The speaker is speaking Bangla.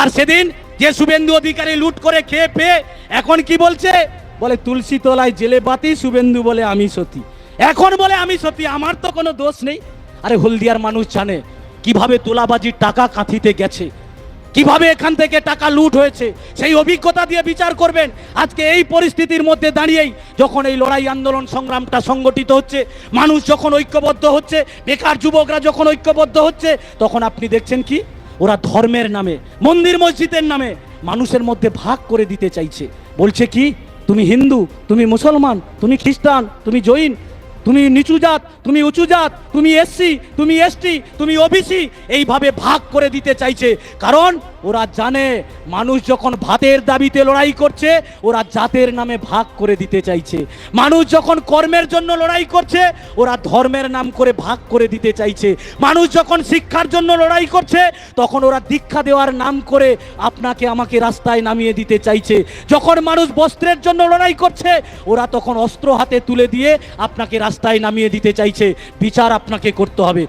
আর সেদিন যে শুভেন্দু অধিকারী লুট করে খেয়ে পেয়ে এখন কি বলছে? বলে, তুলসী তলায় জেলে বাতি, শুভেন্দু বলে, আমি সতী। এখন বলে, আমি সতী, আমার তো কোনো দোষ নেই। আরে, হলদিয়ার মানুষ জানে কীভাবে তোলাবাজির টাকা কাঁথিতে গেছে, কীভাবে এখান থেকে টাকা লুট হয়েছে। সেই অভিজ্ঞতা দিয়ে বিচার করবেন। আজকে এই পরিস্থিতির মধ্যে দাঁড়িয়েই যখন এই লড়াই আন্দোলন সংগ্রামটা সংগঠিত হচ্ছে, মানুষ যখন ঐক্যবদ্ধ হচ্ছে, বেকার যুবকরা যখন ঐক্যবদ্ধ হচ্ছে, তখন আপনি দেখছেন কি? ওরা ধর্মের নামে, মন্দির মসজিদের নামে মানুষের মধ্যে ভাগ করে দিতে চাইছে। বলছে কি, তুমি হিন্দু, তুমি মুসলমান, তুমি খ্রিস্টান, তুমি জৈন তুমি নিচু জাত, তুমি উঁচু জাত, তুমি এসসি তুমি এসটি তুমি ওবিসি এইভাবে ভাগ করে দিতে চাইছে। কারণ ওরা জানে, মানুষ যখন ভাতের দাবিতে লড়াই করছে, ওরা জাতের নামে ভাগ করে দিতে চাইছে। মানুষ যখন কর্মের জন্য লড়াই করছে, ওরা ধর্মের নাম করে ভাগ করে দিতে চাইছে। মানুষ যখন শিক্ষার জন্য লড়াই করছে, তখন ওরা দীক্ষা দেওয়ার নাম করে আপনাকে আমাকে রাস্তায় নামিয়ে দিতে চাইছে। যখন মানুষ বস্ত্রের জন্য লড়াই করছে, ওরা তখন অস্ত্র হাতে তুলে দিয়ে আপনাকে রাস্তায় নামিয়ে দিতে চাইছে। বিচার আপনাকে করতে হবে।